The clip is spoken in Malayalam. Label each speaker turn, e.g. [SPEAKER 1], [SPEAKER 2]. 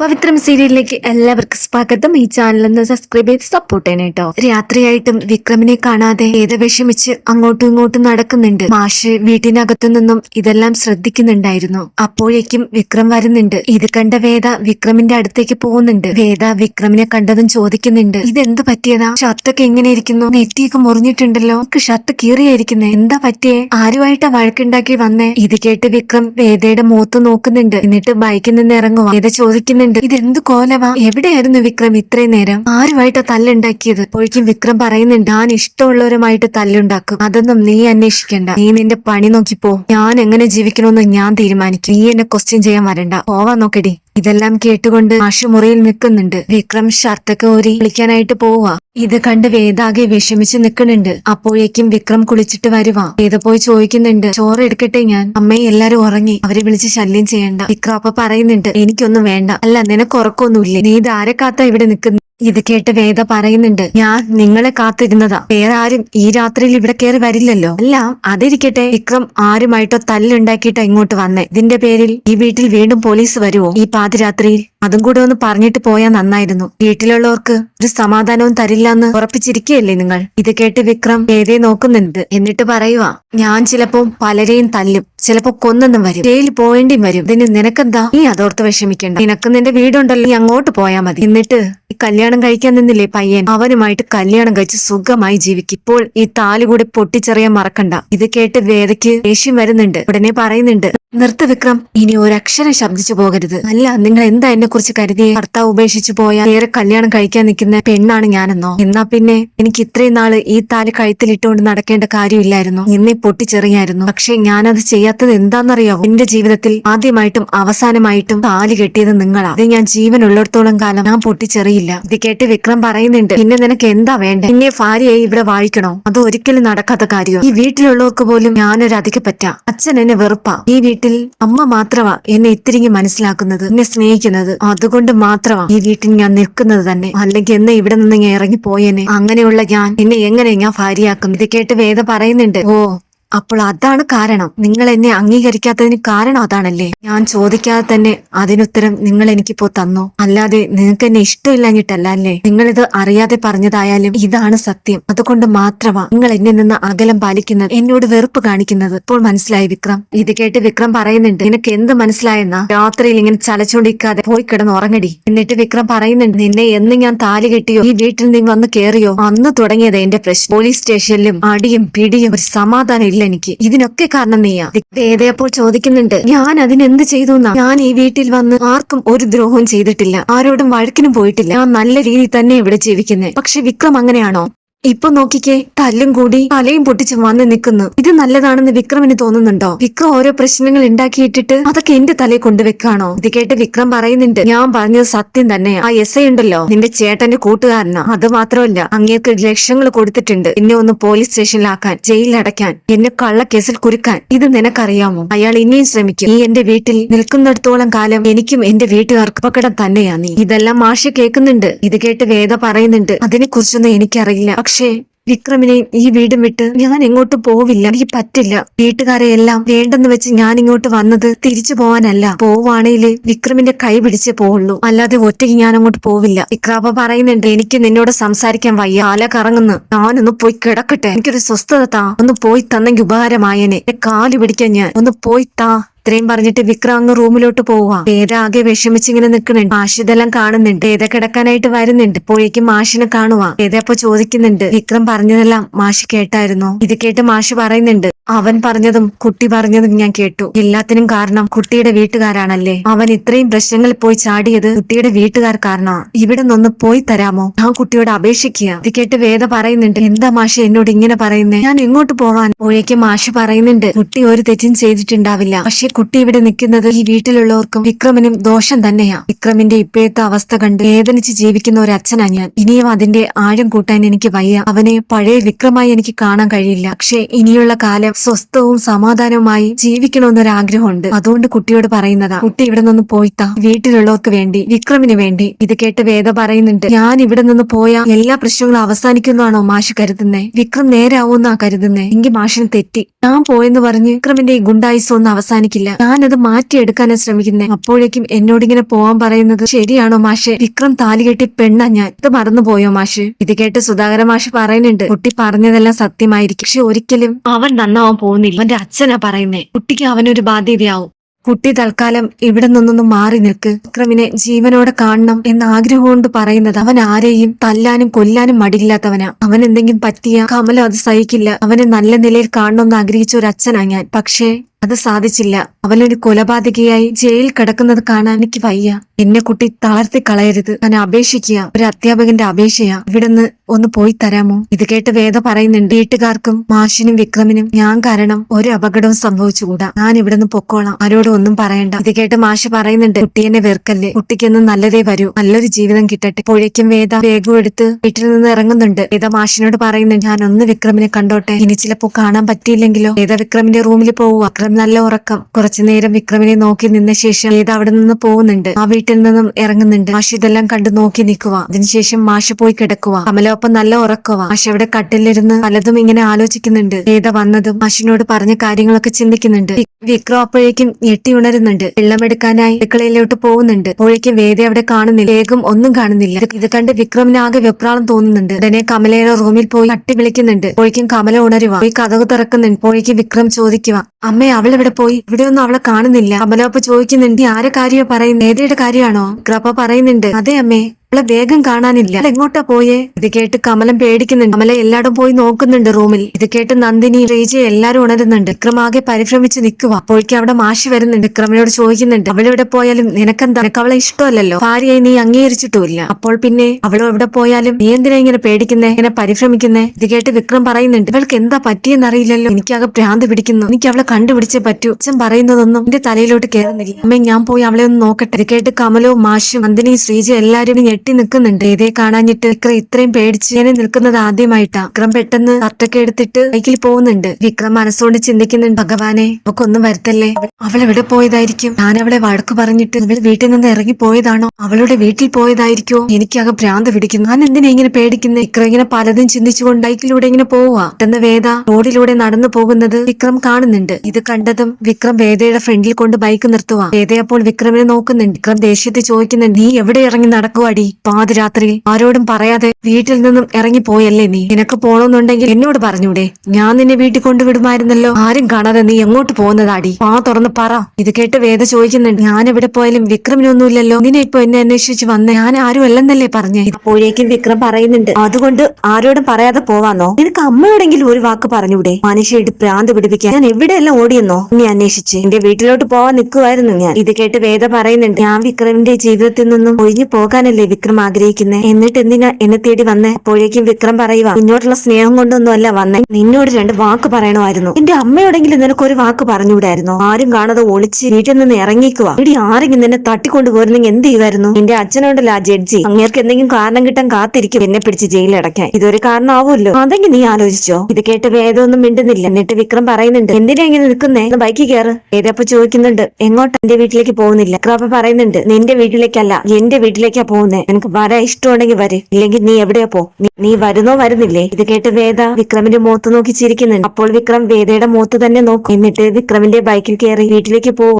[SPEAKER 1] പവിത്രം സീരിയലിലേക്ക് എല്ലാവർക്കും സ്വാഗതം. ഈ ചാനൽ ഒന്ന് സബ്സ്ക്രൈബ് ചെയ്ത് സപ്പോർട്ട് ചെയ്യണം കേട്ടോ രാത്രിയായിട്ടും വിക്രമിനെ കാണാതെ ഏത് വിഷമിച്ച് അങ്ങോട്ടും ഇങ്ങോട്ടും നടക്കുന്നുണ്ട്. മാഷ് വീട്ടിനകത്തു നിന്നും ഇതെല്ലാം ശ്രദ്ധിക്കുന്നുണ്ടായിരുന്നു. അപ്പോഴേക്കും വിക്രം വരുന്നുണ്ട്. ഇത് കണ്ട വേദ വിക്രമിന്റെ അടുത്തേക്ക് പോകുന്നുണ്ട്. വേദ വിക്രമിനെ കണ്ടതും ചോദിക്കുന്നുണ്ട്. ഇതെന്ത് പറ്റിയതാ? ഷർട്ടൊക്കെ എങ്ങനെ ഇരിക്കുന്നു? നെറ്റിയൊക്കെ മുറിഞ്ഞിട്ടുണ്ടല്ലോ. നമുക്ക് ഷർട്ട് കീറിയായിരിക്കുന്നേ എന്താ പറ്റിയേ? ആരുമായിട്ടാ വഴക്കുണ്ടാക്കി വന്നേ? ഇത് കേട്ട് വിക്രം വേദയുടെ മുഖത്ത് നോക്കുന്നുണ്ട്. എന്നിട്ട് ബൈക്കിൽ നിന്ന് ഇറങ്ങുവാ. വേദ ചോദിക്കുന്നുണ്ട്. ഇതെന്ത് കോലവാ എവിടെയായിരുന്നു വിക്രം ഇത്രയും നേരം? ആരുമായിട്ടാ തല്ലുണ്ടാക്കിയത്? അപ്പോഴേക്കും വിക്രം പറയുന്നുണ്ട് ഞാൻ ഇഷ്ടമുള്ളവരുമായിട്ട് തല്ലുണ്ടാക്കും. അതൊന്നും നീ അന്വേഷിക്കണ്ട. നീ നിന്റെ പണി നോക്കിപ്പോ. ഞാൻ എങ്ങനെ ജീവിക്കണമെന്ന് ഞാൻ തീരുമാനിക്കും. നീ എന്നെ ക്വസ്റ്റ്യൻ ചെയ്യാൻ വരണ്ട. പോവാൻ നോക്കടി. ഇതെല്ലാം കേട്ടുകൊണ്ട് ആശുമുറിയിൽ നിൽക്കുന്നുണ്ട്. വിക്രം ഷർട്ടൊക്കെ ഊരി വിളിക്കാനായിട്ട് പോവാ. ഇത് കണ്ട് വേദാകെ വിഷമിച്ച് നിൽക്കുന്നുണ്ട്. അപ്പോഴേക്കും വിക്രം കുളിച്ചിട്ട് വരുവാ. വേദ പോയി ചോദിക്കുന്നുണ്ട്. ചോറ് എടുക്കട്ടെ ഞാൻ? അമ്മയെ എല്ലാരും ഉറങ്ങി. അവരെ വിളിച്ച് ശല്യം ചെയ്യണ്ട. വിക്രം അപ്പൊ പറയുന്നുണ്ട് എനിക്കൊന്നും വേണ്ട. അല്ല നിനക്ക് ഉറക്കൊന്നുമില്ലേ? നീ ഇത് ആരെ കാത്താ ഇവിടെ നിൽക്കുന്നു? ഇത് കേട്ട് വേദ പറയുന്നുണ്ട് ഞാൻ നിങ്ങളെ കാത്തിരുന്നതാ. വേറെ ആരും ഈ രാത്രിയിൽ ഇവിടെ കയറി വരില്ലല്ലോ. അല്ല അതിരിക്കട്ടെ. വിക്രം ആരുമായിട്ടോ തല്ലുണ്ടാക്കിയിട്ടോ ഇങ്ങോട്ട് വന്നേ. ഇതിന്റെ പേരിൽ ഈ വീട്ടിൽ വീണ്ടും പോലീസ് വരുമോ ഈ പാതിരാത്രിയിൽ അതും കൂടെ ഒന്ന് പറഞ്ഞിട്ട് പോയാൽ നന്നായിരുന്നു. വീട്ടിലുള്ളവർക്ക് ഒരു സമാധാനവും തരില്ല എന്ന് ഉറപ്പിച്ചിരിക്കുകയല്ലേ നിങ്ങൾ? ഇത് കേട്ട് വിക്രം വേദയെ നോക്കുന്നുണ്ട്. എന്നിട്ട് പറയുവാ ഞാൻ ചിലപ്പോൾ പലരെയും തല്ലും. ചിലപ്പോ കൊന്നെന്നും വരും. ജയിലിൽ പോയേണ്ടി വരും. ഇതിന് നിനക്കെന്താ? നീ അതോർത്ത് വിഷമിക്കണ്ട. നിനക്ക് നിന്റെ വീടുണ്ടല്ലോ. നീ അങ്ങോട്ട് പോയാൽ മതി. എന്നിട്ട് ഈ കല്യാണം കഴിക്കാൻ നിന്നില്ലേ പയ്യൻ? അവനുമായിട്ട് കല്യാണം കഴിച്ച് സുഖമായി ജീവിക്കും. ഇപ്പോൾ ഈ താലുകൂടെ കൂടി പൊട്ടിച്ചെറിയാൻ മറക്കണ്ട. ഇത് കേട്ട് വേദയ്ക്ക് ദേഷ്യം വരുന്നുണ്ട്. ഉടനെ പറയുന്നുണ്ട്. നിർത്ത വിക്രം ഇനി ഒരക്ഷരം ശബ്ദിച്ചു പോകരുത്. അല്ല നിങ്ങൾ എന്താ എന്നെ കുറിച്ച് കരുതി? ഭർത്താവ് ഉപേക്ഷിച്ചു പോയാൽ വേറെ കല്യാണം കഴിക്കാൻ നിൽക്കുന്ന പെണ്ണാണ് ഞാനെന്നോ? എന്നാ പിന്നെ എനിക്ക് ഇത്രയും നാൾ ഈ താലി കഴുത്തിലിട്ടുകൊണ്ട് നടക്കേണ്ട കാര്യമില്ലായിരുന്നു. എന്നെ പൊട്ടിച്ചെറിയായിരുന്നു. പക്ഷെ ഞാനത് ചെയ്യാത്തത് എന്താണെന്നറിയാവോ? എന്റെ ജീവിതത്തിൽ ആദ്യമായിട്ടും അവസാനമായിട്ടും താലി കെട്ടിയത് നിങ്ങളാ. ഇത് ഞാൻ ജീവനുള്ളിടത്തോളം കാലം ഞാൻ പൊട്ടിച്ചെറിയില്ല. ഇത് കേട്ട് വിക്രം പറയുന്നുണ്ട് പിന്നെ നിനക്ക് എന്താ വേണ്ട? എന്നെ ഭാര്യയായി ഇവിടെ വാഴിക്കണോ? അത് ഒരിക്കലും നടക്കാത്ത കാര്യം ഈ വീട്ടിലുള്ളവർക്ക് പോലും ഞാനൊരു പറ്റാ. അച്ഛൻ എന്നെ വെറുപ്പാ. ഈ അമ്മ മാത്രമാ എന്നെ ഇത്തിരിങ്ങി മനസ്സിലാക്കുന്നത് എന്നെ സ്നേഹിക്കുന്നത്. അതുകൊണ്ട് മാത്രമാ ഈ വീട്ടിൽ ഞാൻ നിൽക്കുന്നത് തന്നെ. അല്ലെങ്കിൽ എന്നെ ഇവിടെ നിന്ന് ഇറങ്ങി പോയേനെ അങ്ങനെയുള്ള ഞാൻ എന്നെ എങ്ങനെ ഞാൻ ഭാര്യയാക്കും? ഇത് കേട്ട് വേദ പറയുന്നുണ്ട്. ഓ അപ്പോൾ അതാണ് കാരണം. നിങ്ങൾ എന്നെ അംഗീകരിക്കാത്തതിന് കാരണം അതാണല്ലേ? ഞാൻ ചോദിക്കാതെ തന്നെ അതിനുത്തരം നിങ്ങൾ എനിക്കിപ്പോ തന്നു. അല്ലാതെ നിങ്ങൾക്ക് എന്നെ ഇഷ്ടമില്ലാഞ്ഞിട്ടല്ല അല്ലേ നിങ്ങളിത് അറിയാതെ പറഞ്ഞതായാലും ഇതാണ് സത്യം. അതുകൊണ്ട് മാത്രമാ നിങ്ങൾ എന്നെ നിന്ന് അകലം പാലിക്കുന്നത് എന്നോട് വെറുപ്പ് കാണിക്കുന്നത്. ഇപ്പോൾ മനസ്സിലായി വിക്രം? ഇത് കേട്ട് വിക്രം പറയുന്നുണ്ട് നിനക്ക് എന്ത് മനസ്സിലായെന്നാ? രാത്രിയിൽ ഇങ്ങനെ ചലച്ചോണ്ടിരിക്കാതെ പോയി കിടന്ന് ഉറങ്ങടി. എന്നിട്ട് വിക്രം പറയുന്നുണ്ട് നിന്നെ എന്ന് ഞാൻ താലി കെട്ടിയോ? ഈ വീട്ടിൽ നീ വന്ന് കേറിയോ? അന്ന് തുടങ്ങിയത് എന്റെ പ്രശ്നം. പോലീസ് സ്റ്റേഷനിലും അടിയും പിടിയും ഒരു സമാധാനം ഇല്ല എനിക്ക് ഇതിനൊക്കെ കാരണം നീയാ. വേദയപ്പോൾ ചോദിക്കുന്നുണ്ട് ഞാൻ അതിനെന്ത് ചെയ്തു എന്നാ? ഞാൻ ഈ വീട്ടിൽ വന്ന് ആർക്കും ഒരു ദ്രോഹവും ചെയ്തിട്ടില്ല. ആരോടും വഴക്കിനും പോയിട്ടില്ല. ഞാൻ നല്ല രീതിയിൽ തന്നെ ഇവിടെ ജീവിക്കുന്നത് പക്ഷെ വിക്രം അങ്ങനെയാണോ? ഇപ്പൊ നോക്കിക്കേ തല്ലും കൂടി തലയും പൊട്ടിച്ച് വന്ന് നിൽക്കുന്നു. ഇത് നല്ലതാണെന്ന് വിക്രമിന് തോന്നുന്നുണ്ടോ? വിക്രം ഓരോ പ്രശ്നങ്ങൾ ഉണ്ടാക്കിയിട്ടിട്ട് അതൊക്കെ എന്റെ തലയിൽ കൊണ്ടുവെക്കാണോ? ഇത് കേട്ട് വിക്രം പറയുന്നുണ്ട് ഞാൻ പറഞ്ഞത് സത്യം തന്നെ ആ എസ് ഐ ഉണ്ടല്ലോ നിന്റെ ചേട്ടന്റെ കൂട്ടുകാരനാ. അത് മാത്രമല്ല അങ്ങേക്ക് ലക്ഷങ്ങൾ കൊടുത്തിട്ടുണ്ട്. എന്നെ ഒന്ന് പോലീസ് സ്റ്റേഷനിലാക്കാൻ ജയിലിലടയ്ക്കാൻ എന്നെ കള്ളക്കേസിൽ കുരുക്കാൻ. ഇത് നിനക്കറിയാമോ? അയാൾ ഇനിയും ശ്രമിക്കും. നീ എന്റെ വീട്ടിൽ നിൽക്കുന്നിടത്തോളം കാലം എനിക്കും എന്റെ വീട്ടുകാർക്ക് അപകടം തന്നെയാ നീ. ഇതെല്ലാം മാഷ കേൾക്കുന്നുണ്ട്. ഇത് കേട്ട് വേദ പറയുന്നുണ്ട് അതിനെ കുറിച്ചൊന്നും എനിക്കറിയില്ല പക്ഷേ വിക്രമിനെ ഈ വീടും വിട്ട് ഞാൻ എങ്ങോട്ട് പോവില്ല. എനിക്ക് പറ്റില്ല. വീട്ടുകാരെ എല്ലാം വേണ്ടെന്ന് വെച്ച് ഞാൻ ഇങ്ങോട്ട് വന്നത് തിരിച്ചു പോവാനല്ല. പോവാണെങ്കിൽ വിക്രമിന്റെ കൈ പിടിച്ചേ പോവുള്ളൂ. അല്ലാതെ ഒറ്റയ്ക്ക് ഞാൻ അങ്ങോട്ട് പോവില്ല. വിക്രാപ്പ പറയുന്നുണ്ട് എനിക്ക് നിന്നോട് സംസാരിക്കാൻ വയ്യ. ആല കറങ്ങുന്നു. ഞാനൊന്ന് പോയി കിടക്കട്ടെ. എനിക്കൊരു സ്വസ്ഥത താ. ഒന്ന് പോയി തന്നെങ്കിൽ ഉപകാരമായനെ. കാൽ പിടിക്കാൻ ഞാൻ. ഒന്ന് പോയി താ. ഇത്രയും പറഞ്ഞിട്ട് വിക്രം അങ്ങ് റൂമിലോട്ട് പോവുക വേദ ആകെ വിഷമിച്ചിങ്ങനെ നിൽക്കുന്നുണ്ട് മാഷിതെല്ലാം കാണുന്നുണ്ട്. വേദ കിടക്കാനായിട്ട് വരുന്നുണ്ട്? ഇപ്പോഴേക്കും മാഷിനെ കാണുവാ. വേദ അപ്പൊ ചോദിക്കുന്നുണ്ട്? വിക്രം പറഞ്ഞതെല്ലാം മാഷി കേട്ടായിരുന്നു? ഇത് കേട്ട് മാഷി പറയുന്നുണ്ട്. അവൻ പറഞ്ഞതും കുട്ടി പറഞ്ഞതും ഞാൻ കേട്ടു. എല്ലാത്തിനും കാരണം കുട്ടിയുടെ വീട്ടുകാരാണല്ലേ? അവൻ ഇത്രയും പ്രശ്നങ്ങളിൽ പോയി ചാടിയത് കുട്ടിയുടെ വീട്ടുകാർ കാരണമാണ് ഇവിടെ നിന്ന് പോയി തരാമോ? ഞാൻ കുട്ടിയോട് അപേക്ഷിക്കുക. ഇത് കേട്ട് വേദ പറയുന്നുണ്ട് എന്താ മാഷ എന്നോട് ഇങ്ങനെ പറയുന്നേ? ഞാൻ ഇങ്ങോട്ട് പോവാൻ. ഒഴിക്കും മാഷ് പറയുന്നുണ്ട് കുട്ടി ഒരു തെറ്റും ചെയ്തിട്ടുണ്ടാവില്ല. പക്ഷെ കുട്ടി ഇവിടെ നിൽക്കുന്നത് ഈ വീട്ടിലുള്ളവർക്കും വിക്രമിനും ദോഷം തന്നെയാ. വിക്രമിന്റെ ഇപ്പോഴത്തെ അവസ്ഥ കണ്ട് വേദനിച്ച് ജീവിക്കുന്ന ഒരു അച്ഛനാ ഞാൻ. ഇനിയും അതിന്റെ ആഴം കൂട്ടാൻ എനിക്ക് വയ്യ. അവനെ പഴയ വിക്രമായി എനിക്ക് കാണാൻ കഴിയില്ല. പക്ഷെ ഇനിയുള്ള കാലം സ്വസ്ഥവും സമാധാനവുമായി ജീവിക്കണമെന്നൊരു ആഗ്രഹമുണ്ട് അതുകൊണ്ട് കുട്ടിയോട് പറയുന്നതാ കുട്ടി ഇവിടെ നിന്ന് പോയിത്താ വീട്ടിലുള്ളവർക്ക് വേണ്ടി വിക്രമിന് വേണ്ടി. ഇത് കേട്ട് വേദ പറയുന്നുണ്ട് ഞാൻ ഇവിടെ നിന്ന് പോയ എല്ലാ പ്രശ്നങ്ങളും അവസാനിക്കുന്നതാണോ മാഷ് കരുതുന്നേ? വിക്രം നേരാവൂന്നാ കരുതുന്നേ? എങ്കിൽ മാഷിന് തെറ്റി. ഞാൻ പോയെന്ന് പറഞ്ഞ് വിക്രമിന്റെ ഈ ഗുണ്ടായുസം ഒന്നും അവസാനിക്കില്ല. ഞാനത് മാറ്റിയെടുക്കാനാ ശ്രമിക്കുന്നേ. അപ്പോഴേക്കും എന്നോട് ഇങ്ങനെ പോവാൻ പറയുന്നത് ശരിയാണോ മാഷെ? വിക്രം താലി കെട്ടി പെണ്ണ ഞാൻ. ഇത് മറന്നുപോയോ മാഷ്? ഇത് കേട്ട് സുധാകര മാഷ് പറയുന്നുണ്ട് കുട്ടി പറഞ്ഞതെല്ലാം സത്യമായിരിക്കും. പക്ഷെ ഒരിക്കലും അവൻ നന്നാവാൻ പോകുന്നില്ല. അവന്റെ അച്ഛനാ പറയുന്നേ. കുട്ടിക്ക് അവനൊരു ബാധ്യതയാവും. കുട്ടി തൽക്കാലം ഇവിടെ നിന്നൊന്നും മാറി നിൽക്ക്. വിക്രമിനെ ജീവനോടെ കാണണം എന്ന ആഗ്രഹം കൊണ്ട് പറയുന്നത് അവൻ ആരെയും തല്ലാനും കൊല്ലാനും മടിയില്ലാത്തവനാ. അവൻ എന്തെങ്കിലും പറ്റിയ കമലം അത് സഹിക്കില്ല. അവനെ നല്ല നിലയിൽ കാണണമെന്ന് ആഗ്രഹിച്ച ഒരു അച്ഛനാ ഞാൻ. പക്ഷേ അത് സാധിച്ചില്ല. അവനൊരു കൊലപാതകയായി ജയിലിൽ കിടക്കുന്നത് കാണാൻ എനിക്ക് വയ്യ. എന്നെ കുട്ടി തളർത്തി കളയരുത്. ഞാൻ അപേക്ഷിക്കുക. ഒരു അധ്യാപകന്റെ അപേക്ഷയാ. ഇവിടുന്ന് ഒന്ന് പോയി തരാമോ? ഇത് കേട്ട് വേദ പറയുന്നുണ്ട് വീട്ടുകാർക്കും മാഷിനും വിക്രമിനും ഞാൻ കാരണം ഒരു അപകടവും സംഭവിച്ചുകൂടാ. ഞാൻ ഇവിടുന്ന് പൊക്കോളാം. ആരോടും ഒന്നും പറയണ്ട. ഇത് കേട്ട് മാഷ് പറയുന്നുണ്ട് കുട്ടിയെന്നെ വെറുക്കല്ലേ? കുട്ടിക്കൊന്നും നല്ലതേ വരൂ. നല്ലൊരു ജീവിതം കിട്ടട്ടെ. പുഴയ്ക്കും വേദ വേഗം എടുത്ത് വീട്ടിൽ നിന്ന് ഇറങ്ങുന്നുണ്ട്. വേദ മാഷിനോട് പറയുന്നുണ്ട് ഞാൻ ഒന്ന് വിക്രമിനെ കണ്ടോട്ടെ. ഇനി ചിലപ്പോ കാണാൻ പറ്റിയില്ലെങ്കിലോ? വേദ വിക്രമിന്റെ റൂമിൽ പോവുക. വിക്രം നല്ല ഉറക്കം. കുറച്ചു നേരം വിക്രമിനെ നോക്കി നിന്ന ശേഷം വേദ അവിടെ നിന്ന് പോകുന്നുണ്ട്. ആ വീട്ടിൽ നിന്നും ഇറങ്ങുന്നുണ്ട്. മാഷ് ഇതെല്ലാം കണ്ടു നോക്കി നിൽക്കുക അതിനുശേഷം മാഷ് പോയി കിടക്കുക കമലോപ്പം നല്ല ഉറക്കുക മാഷ് അവിടെ കട്ടിലിരുന്ന് പലതും ഇങ്ങനെ ആലോചിക്കുന്നുണ്ട്. വേദ വന്നതും മാഷിനോട് പറഞ്ഞ കാര്യങ്ങളൊക്കെ ചിന്തിക്കുന്നുണ്ട്. വിക്രം അപ്പോഴേക്കും ഞെട്ടി ഉണരുന്നുണ്ട്. വെള്ളമെടുക്കാനായി അടുക്കളയിലോട്ട് പോകുന്നുണ്ട്. അപ്പോഴേക്കും വേദ അവിടെ കാണുന്നില്ല. വേഗം ഒന്നും കാണുന്നില്ല. ഇത് കണ്ട് വിക്രമിന് ആകെ വെപ്രാളം തോന്നുന്നുണ്ട്. ഉടനെ കമലയുടെ റൂമിൽ പോയി തട്ടി വിളിക്കുന്നുണ്ട്. അപ്പോഴേക്കും കമല ഉണരുക പോയി കഥകു തുറക്കുന്നുണ്ട്. അപ്പോഴേക്കും വിക്രം ചോദിക്കുക അമ്മേ അവളെവിടെ പോയി പോയി? ഇവിടെയൊന്നും അവളെ കാണുന്നില്ല. കമല അപ്പൊ ചോദിക്കുന്നുണ്ട് ആരെ കാര്യമാ പറയുന്നത് ഏതയുടെ കാര്യമാണോ? ഗ്രപ്പ പറയുന്നുണ്ട് അതെ അമ്മേ. അവളെ വേഗം കാണാനില്ല. എങ്ങോട്ടാ പോയേ? ഇത് കേട്ട് കമലം പേടിക്കുന്നുണ്ട്. കമല എല്ലായിടും പോയി നോക്കുന്നുണ്ട് റൂമിൽ. ഇത് കേട്ട് നന്ദിനി റീജ എല്ലാരും ഉണരുന്നുണ്ട്. വിക്രം ആകെ പരിഭ്രമിച്ച് നിൽക്കുക അപ്പോഴേക്കും അവിടെ മാഷി വരുന്നുണ്ട്. വിക്രമിനോട് ചോദിക്കുന്നുണ്ട്. അവളെവിടെ പോയാലും നിനക്കെന്താ? നിനക്ക് അവളെ ഇഷ്ടമല്ലല്ലോ. ഭാര്യയായി നീ അംഗീകരിച്ചിട്ടുമില്ല. അപ്പോൾ പിന്നെ അവൾ എവിടെ പോയാലും നീ എന്തിനാ ഇങ്ങനെ പേടിക്കുന്നേ? ഇങ്ങനെ പരിഭ്രമിക്കുന്നേ? ഇത് കേട്ട് വിക്രം പറയുന്നുണ്ട്. ഇവൾക്ക് എന്താ പറ്റിയെന്നറിയില്ലല്ലോ. എനിക്കാകെ ഭ്രാന്ത് പിടിക്കുന്നു. എനിക്ക് അവളെ കണ്ടുപിടിച്ചേ പറ്റൂ. അച്ഛൻ പറയുന്നതൊന്നും എന്റെ തലയിലോട്ട് കയറുന്നില്ല അമ്മ ഞാൻ പോയി അവളെ ഒന്ന് നോക്കട്ടെ? ഇത് കേട്ട് കമലവും മാഷും നന്ദിനി ശ്രീജ എല്ലാരും ഞെട്ടി നിൽക്കുന്നുണ്ട്. ഇതേ കാണാഞ്ഞിട്ട് വിക്രം ഇത്രയും പേടിച്ച് ഇങ്ങനെ നിൽക്കുന്നത് ആദ്യമായിട്ടാ. വിക്രം പെട്ടെന്ന് കർട്ടൊക്കെ എടുത്തിട്ട് ബൈക്കിൽ പോകുന്നുണ്ട്. വിക്രം മനസ്സുകൊണ്ട് ചിന്തിക്കുന്നുണ്ട് ഭഗവാനെ അവക്കൊന്നും വരത്തല്ലേ? അവൾ എവിടെ പോയതായിരിക്കും? ഞാൻ അവളെ വഴക്ക് പറഞ്ഞിട്ട് അവൾ വീട്ടിൽ നിന്ന് ഇറങ്ങി പോയതാണോ? അവളുടെ വീട്ടിൽ പോയതായിരിക്കോ എനിക്കകം ഭ്രാന്ത് പിടിക്കുന്നു. ഞാൻ എന്തിനാ ഇങ്ങനെ പേടിക്കുന്നത് വിക്രം ഇങ്ങനെ പലതും ചിന്തിച്ചുകൊണ്ട് ബൈക്കിലൂടെ ഇങ്ങനെ പോവാ പെട്ടെന്ന് വേദ റോഡിലൂടെ നടന്നു പോകുന്നത് വിക്രം കാണുന്നുണ്ട്. ഇത് കണ്ടതും വിക്രം വേദയുടെ ഫ്രണ്ടിൽ കൊണ്ട് ബൈക്ക് നിർത്തുവാ. വേദ അപ്പോൾ വിക്രമിനെ നോക്കുന്നുണ്ട്. വിക്രം ദേഷ്യത്തിൽ ചോദിക്കുന്നുണ്ട് നീ എവിടെ ഇറങ്ങി നടക്കുവാടി? പാതിരാത്രിയിൽ ആരോടും പറയാതെ വീട്ടിൽ നിന്നും ഇറങ്ങി പോയല്ലേ നീ? നിനക്ക് പോണമെന്നുണ്ടെങ്കിൽ എന്നോട് പറഞ്ഞൂടെ. ഞാൻ നിന്നെ വീട്ടിൽ കൊണ്ടുവിടുമായിരുന്നല്ലോ. ആരും കാണാതെ നീ എങ്ങോട്ട് പോകുന്നതാടി? ആ തുറന്ന് പറ. ഇത് കേട്ട് വേദ ചോദിക്കുന്നുണ്ട്. ഞാൻ എവിടെ പോയാലും വിക്രമിനൊന്നുമില്ലല്ലോ. നിന്നെ ഇപ്പൊ എന്നെ അന്വേഷിച്ച് വന്നേ ഞാൻ ആരും അല്ലെന്നല്ലേ പറഞ്ഞേ? അപ്പോഴേക്കും വിക്രം പറയുന്നുണ്ട്. അതുകൊണ്ട് ആരോടും പറയാതെ പോവാന്നോ? നിനക്ക് അമ്മയോടെങ്കിലും ഒരു വാക്ക് പറഞ്ഞൂടെ? മനുഷ്യയിട്ട് പ്രാന്ത് പിടിപ്പിക്കാൻ ഞാൻ എവിടെയെല്ലാം ഓടിയെന്നോ? നീ അന്വേഷിച്ച്. എന്റെ വീട്ടിലോട്ട് പോവാൻ നിൽക്കുമായിരുന്നു ഞാൻ. ഇത് കേട്ട് വേദ പറയുന്നുണ്ട്. ഞാൻ വിക്രമിന്റെ ജീവിതത്തിൽ നിന്നും ഒഴിഞ്ഞു പോകാനല്ലേ വിക്രം ആഗ്രഹിക്കുന്നത് എന്നിട്ട് എന്തിനാ എന്നെ തേടി വന്നേ. അപ്പോഴേക്കും വിക്രം പറയുക നിന്നോടുള്ള സ്നേഹം കൊണ്ടൊന്നും അല്ല വന്നേ. നിന്നോട് രണ്ട് വാക്ക് പറയണമായിരുന്നു. എന്റെ അമ്മയോടെങ്കിലും നിനക്ക് ഒരു വാക്ക് പറഞ്ഞുകൂടായിരുന്നു. ആരും കാണാതെ ഒളിച്ച് വീട്ടിൽ നിന്ന് ഇറങ്ങിക്കുക ഇടി ആരെങ്കിലും നിന്നെ തട്ടിക്കൊണ്ടു പോരുന്നെങ്കിൽ എന്ത് ചെയ്യുമായിരുന്നു? എന്റെ അച്ഛനോടല്ല ആ ജഡ്ജി. അങ്ങേർക്ക് എന്തെങ്കിലും കാരണം കിട്ടാൻ കാത്തിരിക്കും. എന്നെ പിടിച്ച് ജയിലിൽ അടയ്ക്കാൻ. ഇതൊരു കാരണമാവുമല്ലോ. അതെങ്കിൽ നീ ആലോചിച്ചോ. ഇത് കേട്ട് വേദമൊന്നും മിണ്ടുന്നില്ല. എന്നിട്ട് വിക്രം പറയുന്നുണ്ട് എന്തിനാ ഇങ്ങനെ നിൽക്കുന്നേ? ബൈക്ക് കയറ് വേദപ്പ ചോദിക്കുന്നുണ്ട് എങ്ങോട്ട്? എന്റെ വീട്ടിലേക്ക് പോകുന്നില്ല. വിക്രപ്പ പറയുന്നുണ്ട് നിന്റെ വീട്ടിലേക്കല്ല. എന്റെ വീട്ടിലേക്കാ പോകുന്നേ. നിനക്ക് വരാൻ ഇഷ്ടമുണ്ടെങ്കിൽ വരെ. ഇല്ലെങ്കിൽ നീ എവിടെയാ പോ? നീ- വരുന്നോ വരുന്നില്ലേ? ഇത് കേട്ട് വേദ വിക്രമിന്റെ മുഖത്ത് നോക്കി ചിരിക്കുന്നുണ്ട്. അപ്പോൾ വിക്രം വേദയുടെ മുഖത്ത് തന്നെ നോക്കും. എന്നിട്ട് വിക്രമിന്റെ ബൈക്കിൽ കയറി വീട്ടിലേക്ക് പോകും